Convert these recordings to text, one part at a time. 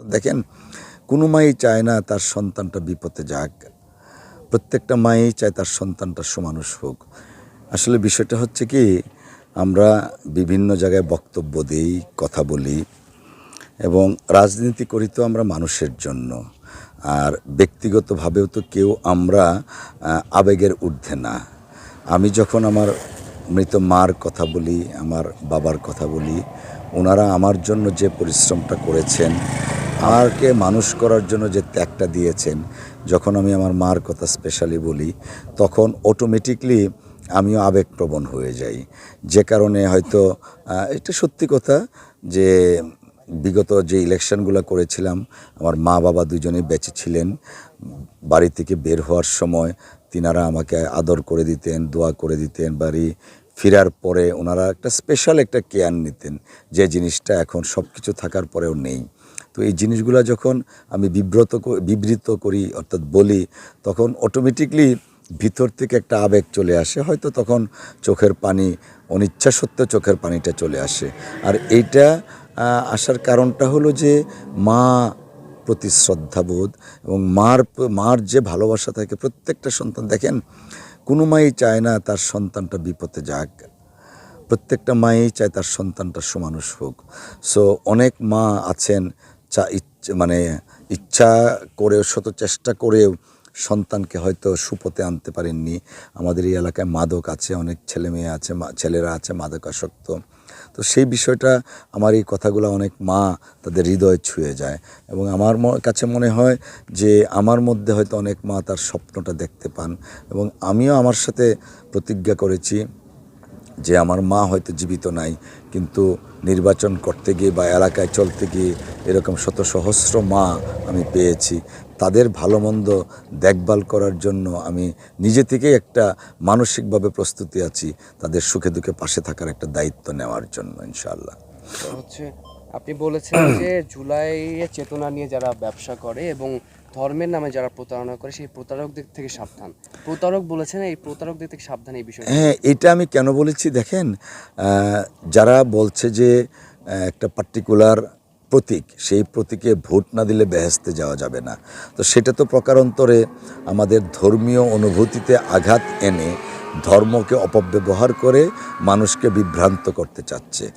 দেখেন, কোনো মাই চায় না তার সন্তানটা বিপদে যাক। প্রত্যেকটা মাই চায় তার সন্তানটা সুমানুষ হোক। আসলে বিষয়টা হচ্ছে কি, আমরা বিভিন্ন জায়গায় বক্তব্য দিই, কথা বলি এবং রাজনীতি করি তো আমরা মানুষের জন্য। আর ব্যক্তিগতভাবেও তো কেউ আমরা আবেগের ঊর্ধ্বে না। আমি যখন আমার মৃত মার কথা বলি, আমার বাবার কথা বলি, ওনারা আমার জন্য যে পরিশ্রমটা করেছেন আমাকে মানুষ করার জন্য যে ত্যাগটা দিয়েছেন, যখন আমি আমার মার কথা স্পেশালি বলি, তখন অটোমেটিকলি আমিও আবেগপ্রবণ হয়ে যাই। যে কারণে হয়তো এটা সত্যি কথা যে বিগত যে ইলেকশনগুলো করেছিলাম, আমার মা বাবা দুজনেই বেঁচে ছিলেন। বাড়ি থেকে বের হওয়ার সময় তিনারা আমাকে আদর করে দিতেন, দোয়া করে দিতেন, বাড়ি ফেরার পরে ওনারা একটা স্পেশাল একটা কেয়ার নিতেন। যে জিনিসটা এখন সব কিছু থাকার পরেও নেই। তো এই জিনিসগুলো যখন আমি বিব্রত বিবৃত করি, অর্থাৎ বলি, তখন অটোমেটিকলি ভিতর থেকে একটা আবেগ চলে আসে। হয়তো তখন চোখের পানি অনিচ্ছা সত্ত্বেও চোখের পানিটা চলে আসে। আর এইটা আসার কারণটা হলো যে মা প্রতি শ্রদ্ধাবোধ এবং মার মার যে ভালোবাসা থাকে, প্রত্যেকটা সন্তান, দেখেন, কোনো মাই চায় না তার সন্তানটা বিপদে যাক। প্রত্যেকটা মাই চায় তার সন্তানটা সুমানুষ হোক। সো অনেক মা আছেন মানে ইচ্ছা করেও, শত চেষ্টা করেও সন্তানকে হয়তো সুপথে আনতে পারেননি। আমাদের এই এলাকায় মাদক আছে, অনেক ছেলে মেয়ে আছে ছেলেরা আছে মাদকাসক্ত। তো সেই বিষয়টা, আমার এই কথাগুলো অনেক মা তাদের হৃদয় ছুঁয়ে যায়। এবং আমার কাছে মনে হয় যে আমার মধ্যে হয়তো অনেক মা তার স্বপ্নটা দেখতে পান। এবং আমিও আমার সাথে প্রতিজ্ঞা করেছি যে আমার মা হয়তো জীবিত নাই, কিন্তু নির্বাচন করতে গিয়ে বা এলাকায় চলতে গিয়ে এরকম শত সহস্র মা আমি পেয়েছি। তাদের ভালো মন্দ দেখভাল করার জন্য আমি নিজে থেকেই একটা মানসিকভাবে প্রস্তুতি আছি, তাদের সুখে দুঃখে পাশে থাকার একটা দায়িত্ব নেওয়ার জন্য, ইনশাআল্লাহ। হচ্ছে, আপনি বলেছেন যে জুলাইয়ের চেতনা নিয়ে যারা ব্যবসা করে এবং ধর্মের নামে যারা প্রতারণা করে, সেই প্রতারকদের থেকে সাবধান। প্রতারক বলেছেন, এই প্রতারকদের থেকে সাবধান এই বিষয়ে হ্যাঁ এটা আমি কেন বলেছি দেখেন যারা বলছে যে একটা পার্টিকুলার প্রতীক, সেই প্রতীকে ভোট না দিলে বেহেস্তে যাওয়া যাবে না। তো সেটা তো প্রকারান্তরে আমাদের ধর্মীয় অনুভূতিতে আঘাত এনে ধর্মকে অপব্যবহার করে মানুষকে বিভ্রান্ত করতে চাচ্ছে।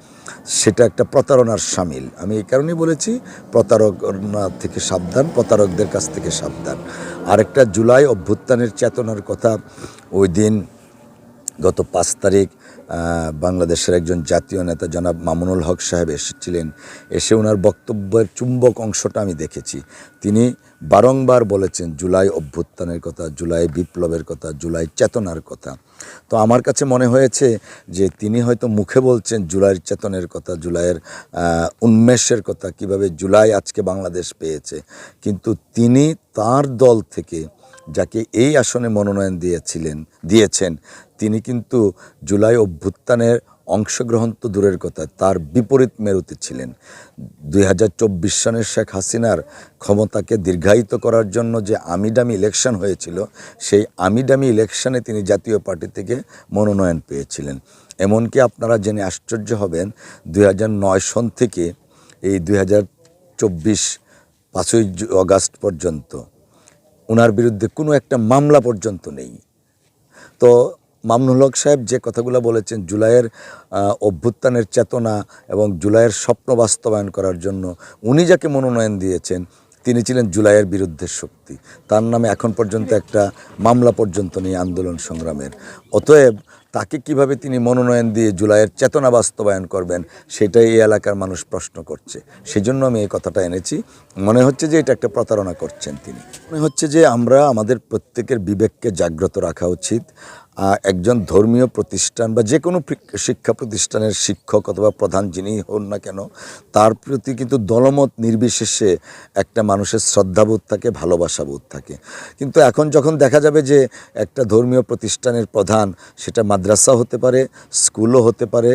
সেটা একটা প্রতারণার সামিল। আমি এই কারণেই বলেছি প্রতারকনা থেকে সাবধান, প্রতারকদের কাছ থেকে সাবধান। আরেকটা জুলাই অভ্যুত্থানের চেতনার কথা, ওই দিন গত পাঁচ তারিখ বাংলাদেশের একজন জাতীয় নেতা জনাব মামুনুল হক সাহেব এসেছিলেন। এসে ওনার বক্তব্যের চুম্বক অংশটা আমি দেখেছি। তিনি বারংবার বলেছেন, জুলাই অভ্যুত্থানের কথা, জুলাই বিপ্লবের কথা, জুলাই চেতনার কথা। তো আমার কাছে মনে হয়েছে যে তিনি হয়তো মুখে বলছেন, জুলাইয়ের চেতনের কথা, জুলাইয়ের উন্মেষের কথা, কীভাবে জুলাই আজকে বাংলাদেশ পেয়েছে। কিন্তু তিনি তার দল থেকে যাকে এই আসনে মনোনয়ন দিয়েছিলেন, দিয়েছেন তিনি কিন্তু জুলাই অভ্যুত্থানের অংশগ্রহণ তো দূরের কথা, তার বিপরীত মেরুতে ছিলেন। দুই হাজার চব্বিশ সনের শেখ হাসিনার ক্ষমতাকে দীর্ঘায়িত করার জন্য যে আমিডামি ইলেকশন হয়েছিল, সেই আমিডামি ইলেকশনে তিনি জাতীয় পার্টি থেকে মনোনয়ন পেয়েছিলেন। এমনকি আপনারা জেনে আশ্চর্য হবেন, দুই হাজার নয় সন থেকে এই দুই হাজার চব্বিশ পাঁচই অগাস্ট পর্যন্ত ওনার বিরুদ্ধে কোনো একটা মামলা পর্যন্ত নেই। তো মামনুল হক সাহেব যে কথাগুলো বলেছেন, জুলাইয়ের অভ্যুত্থানের চেতনা এবং জুলাইয়ের স্বপ্ন বাস্তবায়ন করার জন্য উনি যাকে মনোনয়ন দিয়েছেন, তিনি ছিলেন জুলাইয়ের বিরুদ্ধে শক্তি। তার নামে এখন পর্যন্ত একটা মামলা পর্যন্ত নেই আন্দোলন সংগ্রামের। অতএব তাকে কীভাবে তিনি মনোনয়ন দিয়ে জুলাইয়ের চেতনা বাস্তবায়ন করবেন, সেটাই এই এলাকার মানুষ প্রশ্ন করছে। সেজন্য আমি এই কথাটা এনেছি। মনে হচ্ছে যে এটা একটা প্রতারণা করছেন তিনি। মনে হচ্ছে যে আমরা আমাদের প্রত্যেকের বিবেককে জাগ্রত রাখা উচিত। একজন ধর্মীয় প্রতিষ্ঠান বা যে কোনো শিক্ষা প্রতিষ্ঠানের শিক্ষক অথবা প্রধান যিনি হন না কেন, তার প্রতি কিন্তু দলমত নির্বিশেষে একটা মানুষের শ্রদ্ধাবোধ থাকে, ভালোবাসাবোধ থাকে। কিন্তু এখন যখন দেখা যাবে যে একটা ধর্মীয় প্রতিষ্ঠানের প্রধান, সেটা মাদ্রাসা হতে পারে, স্কুলও হতে পারে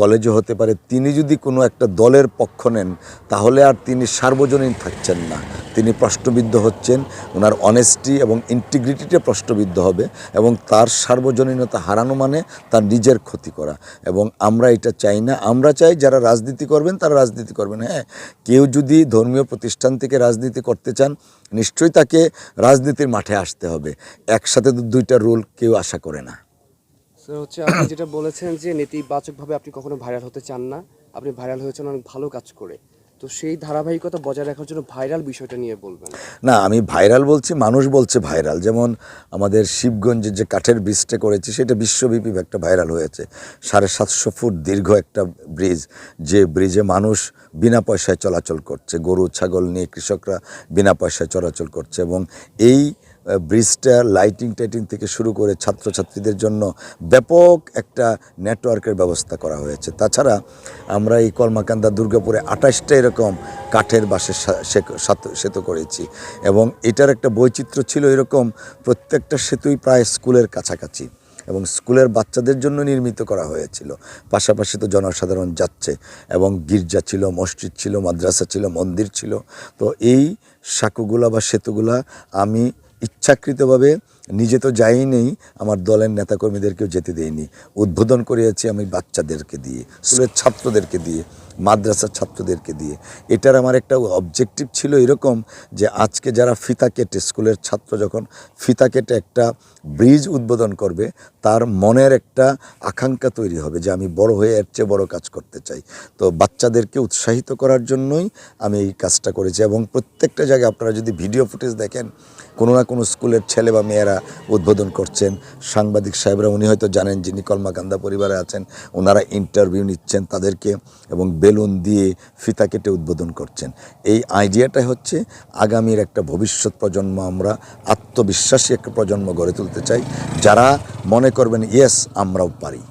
কলেজও হতে পারে, তিনি যদি কোনো একটা দলের পক্ষ নেন, তাহলে আর তিনি সার্বজনীন থাকছেন না। তিনি প্রশ্নবিদ্ধ হচ্ছেন, ওনার অনেস্টি এবং ইন্টিগ্রিটিতে প্রশ্নবিদ্ধ হবে এবং তার সার্বজনীনতা হারানো মানে তার নিজের ক্ষতি করা। এবং আমরা এটা চাই না, আমরা চাই যারা রাজনীতি করবেন তারা রাজনীতি করবেন হ্যাঁ? কেউ যদি ধর্মীয় প্রতিষ্ঠান থেকে রাজনীতি করতে চান, নিশ্চয়ই তাকে রাজনীতির মাঠে আসতে হবে। একসাথে দুইটা রোল কেউ আশা করে না। হচ্ছে আপনি যেটা বলেছেন যে নেতিবাচকভাবে আপনি কখনো ভাইরাল হতে চান না। আপনি ভাইরাল হয়েছেন, অনেক ভালো কাজ করে। তো সেই ধারাবাহিকতা বজায় রাখার জন্য ভাইরাল বিষয়টা নিয়ে বলবেন। না, আমি ভাইরাল বলছি, মানুষ বলছে ভাইরাল। যেমন আমাদের শিবগঞ্জের যে কাঠের ব্রিজটা করেছি, সেটা বিশ্বব্যাপী একটা ভাইরাল হয়েছে। সাড়ে সাতশো ফুট দীর্ঘ একটা ব্রিজ, যে ব্রিজে মানুষ বিনা পয়সায় চলাচল করছে। গরু, ছাগল নিয়ে কৃষকরা বিনা পয়সায় চলাচল করছে এবং এই ব্রিজটা লাইটিং টাইটিং থেকে শুরু করে ছাত্রছাত্রীদের জন্য ব্যাপক একটা নেটওয়ার্কের ব্যবস্থা করা হয়েছে। তাছাড়া আমরা এই কলমাকান্দা দুর্গাপুরে আঠাশটা এরকম কাঠের বাসের সেতু করেছি এবং এটার একটা বৈচিত্র্য ছিল এরকম প্রত্যেকটা সেতুই প্রায় স্কুলের কাছাকাছি এবং স্কুলের বাচ্চাদের জন্য নির্মিত করা হয়েছিল। পাশাপাশি তো জনসাধারণ যাচ্ছে এবং গির্জা ছিল, মসজিদ ছিল, মাদ্রাসা ছিল, মন্দির ছিল। তো এই সাঁকুগুলা বা সেতুগুলা আমি ইচ্ছাকৃতভাবে নিজে তো যাই নেই আমার দলের নেতাকর্মীদেরকেও যেতে দেয়নি উদ্বোধন করিয়েছি আমি বাচ্চাদেরকে দিয়ে, স্কুলের ছাত্রদেরকে দিয়ে, মাদ্রাসার ছাত্রদেরকে দিয়ে। এটার আমার একটা অবজেক্টিভ ছিল এরকম যে আজকে যারা ফিতা কেটে, স্কুলের ছাত্র যখন ফিতা কেটে একটা ব্রিজ উদ্বোধন করবে, তার মনের একটা আকাঙ্ক্ষা তৈরি হবে যে আমি বড় হয়ে এর চেয়ে বড় কাজ করতে চাই। তো বাচ্চাদেরকে উৎসাহিত করার জন্যই আমি এই কাজটা করেছি এবং প্রত্যেকটা জায়গায় আপনারা যদি ভিডিও ফুটেজ দেখেন, কোনো না কোনো স্কুলের ছেলে বা মেয়েরা উদ্বোধন করছেন সাংবাদিক সাহেবরা। উনি হয়তো জানেন যিনি কলমাকান্দা পরিবারে আছেন, ওনারা ইন্টারভিউ নিচ্ছেন তাদেরকে এবং বেলুন দিয়ে ফিতা কেটে উদ্বোধন করছেন। এই আইডিয়াটা হচ্ছে আগামীর একটা ভবিষ্যৎ প্রজন্ম, আমরা আত্মবিশ্বাসী একটা প্রজন্ম গড়ে তুলতে চাই। যারা মনে করবেন ইয়েস আমরাও পারি।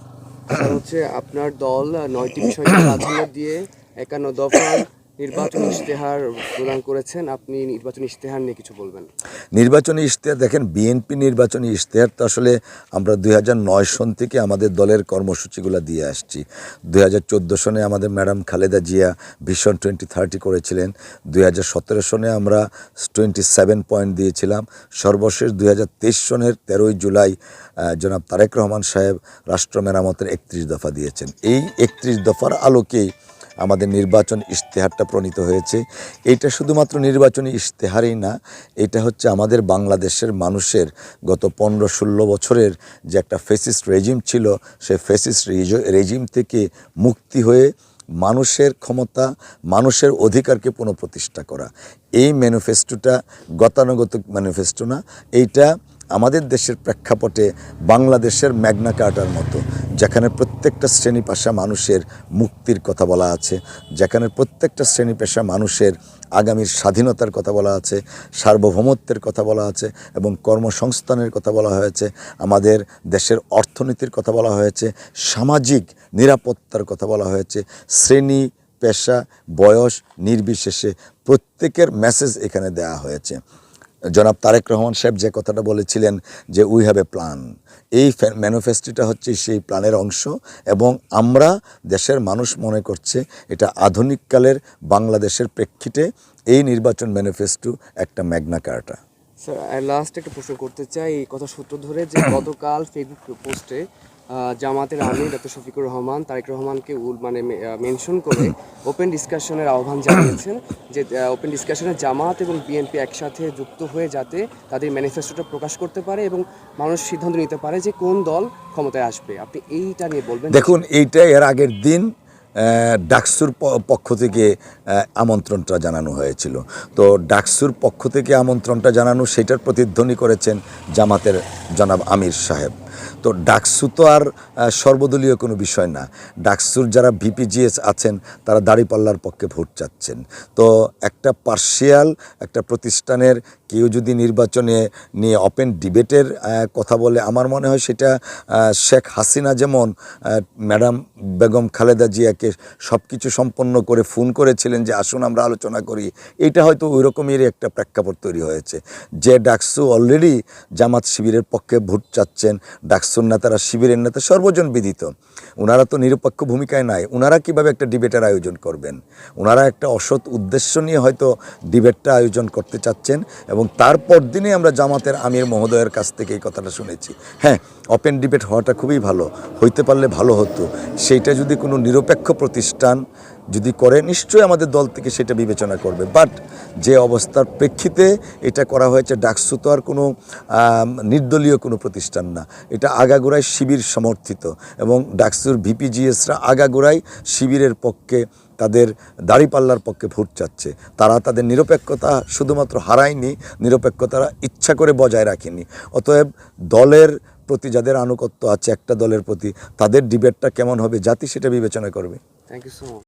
হচ্ছে আপনার দল নয়টি প্রাধান্য দিয়ে একান্ন দফা নির্বাচনী ইশতেহার প্রদান করেছেন, আপনি নির্বাচনী ইশতেহার নিয়ে কিছু বলবেন। নির্বাচনী ইশতেহার, দেখেন বিএনপি নির্বাচনী ইশতেহার তো আসলে আমরা দুই নয় সন থেকে আমাদের দলের কর্মসূচিগুলো দিয়ে আসছি। দুই হাজার চোদ্দ সনে আমাদের madam Khaleda Zia vision twenty thirty করেছিলেন। দুই হাজার সতেরো সনে আমরা টোয়েন্টি সেভেন পয়েন্ট দিয়েছিলাম। সর্বশেষ দুই হাজার তেইশ সনের তেরোই জুলাই জনাব তারেক রহমান সাহেব রাষ্ট্র মেরামতের একত্রিশ দফা দিয়েছেন। এই একত্রিশ দফার আলোকেই আমাদের নির্বাচন ইশতেহারটা প্রণীত হয়েছে। এইটা শুধুমাত্র নির্বাচনী ইশতেহারই না, এটা হচ্ছে আমাদের বাংলাদেশের মানুষের গত পনেরো ষোলো বছরের যে একটা ফেসিস রেজিম ছিল সেই ফেসিস্ট রেজিম থেকে মুক্তি হয়ে মানুষের ক্ষমতা, মানুষের অধিকারকে পুনঃপ্রতিষ্ঠা করা। এই ম্যানিফেস্টোটা গতানুগতিক ম্যানিফেস্টো না, এইটা আমাদের দেশের প্রেক্ষাপটে বাংলাদেশের ম্যাগনা কার্টার মতো। যেখানে প্রত্যেকটা শ্রেণি পেশা মানুষের মুক্তির কথা বলা আছে, যেখানে প্রত্যেকটা শ্রেণি পেশা মানুষের আগামীর স্বাধীনতার কথা বলা আছে, সার্বভৌমত্বের কথা বলা আছে এবং কর্মসংস্থানের কথা বলা হয়েছে, আমাদের দেশের অর্থনীতির কথা বলা হয়েছে, সামাজিক নিরাপত্তার কথা বলা হয়েছে, শ্রেণি পেশা, বয়স নির্বিশেষে প্রত্যেকের মেসেজ এখানে দেওয়া হয়েছে। জনাব তারেক রহমান সাহেব যে কথাটা বলেছিলেন যে উই হ্যাভ এ প্ল্যান এই ম্যানিফেস্টোটা হচ্ছে সেই প্ল্যানের অংশ এবং আমরা দেশের মানুষ মনে করছে এটা আধুনিককালের বাংলাদেশের প্রেক্ষিতে এই নির্বাচন ম্যানিফেস্টো একটা ম্যাগনা কার্টা। স্যার লাস্ট একটা প্রশ্ন করতে চাই, এই কথা সূত্র ধরে যে গতকাল ফেসবুক পোস্টে জামাতের আমির ডক্টর শফিকুর রহমান, তারেক রহমানকে উল- মানে মেনশন করে ওপেন ডিসকাশনের আহ্বান জানিয়েছেন যে ওপেন ডিসকাশনে জামাত এবং বিএনপি একসাথে যুক্ত হয়ে যাতে তাদের ম্যানিফেস্টোটা প্রকাশ করতে পারে এবং মানুষ সিদ্ধান্ত নিতে পারে যে কোন দল ক্ষমতায় আসবে। আপনি এইটা নিয়ে বলবেন? দেখুন এইটা এর আগের দিন ডাকসুর পক্ষ থেকে আমন্ত্রণটা জানানো হয়েছিল। তো ডাকসুর পক্ষ থেকে আমন্ত্রণটা জানানো, সেটার প্রতিধ্বনি করেছেন জামাতের জনাব আমির সাহেব। তো ডাকসু তো আর সর্বদলীয় কোনো বিষয় না। ডাকসুর যারা ভিপিজিএস আছেন, তারা দাঁড়িপাল্লার পক্ষে ভোট চাচ্ছেন। তো একটা পার্শিয়াল, একটা প্রতিষ্ঠানের কেউ যদি নির্বাচনে নিয়ে ওপেন ডিবেটের কথা বলে, আমার মনে হয় সেটা শেখ হাসিনা যেমন ম্যাডাম বেগম খালেদা জিয়াকে সব কিছু সম্পন্ন করে ফোন করেছিলেন যে, আসুন আমরা আলোচনা করি। এটা হয়তো ওই রকমেরই একটা প্রেক্ষাপট তৈরি হয়েছে। যে ডাকসু অলরেডি জামাত শিবিরের পক্ষে ভোট চাচ্ছেন, ডাকসুর নেতারা, শিবিরের নেতা সর্বজন বিদিত। ওনারা তো নিরপেক্ষ ভূমিকায় নাই, ওনারা কীভাবে একটা ডিবেটের আয়োজন করবেন? ওনারা একটা অসৎ উদ্দেশ্য নিয়ে হয়তো ডিবেটটা আয়োজন করতে চাচ্ছেন এবং তারপর দিনে আমরা জামাতের আমির মহোদয়ের কাছ থেকে এই কথাটা শুনেছি। হ্যাঁ ওপেন ডিবেট হওয়াটা খুবই ভালো। হইতে পারলে ভালো হতো। সেইটা যদি কোনো নিরপেক্ষ প্রতিষ্ঠান যদি করে, নিশ্চয়ই আমাদের দল থেকে সেটা বিবেচনা করবে। বাট যে অবস্থার প্রেক্ষিতে এটা করা হয়েছে, ডাকসু তো আর কোনো নির্দলীয় কোনো প্রতিষ্ঠান না। এটা আগাগোড়ায় শিবির সমর্থিত এবং ডাকসুর ভিপিজিএসরা আগাগোড়ায় শিবিরের পক্ষে তাদের দাড়িপাল্লার পক্ষে ভোট চাচ্ছে। তারা তাদের নিরপেক্ষতা শুধুমাত্র হারায়নি, নিরপেক্ষতারা ইচ্ছা করে বজায় রাখেনি। অতএব দলের প্রতি যাদের আনুগত্য আছে একটা দলের প্রতি, তাদের ডিবেটটা কেমন হবে জাতি সেটা বিবেচনা করবে। Thank you so much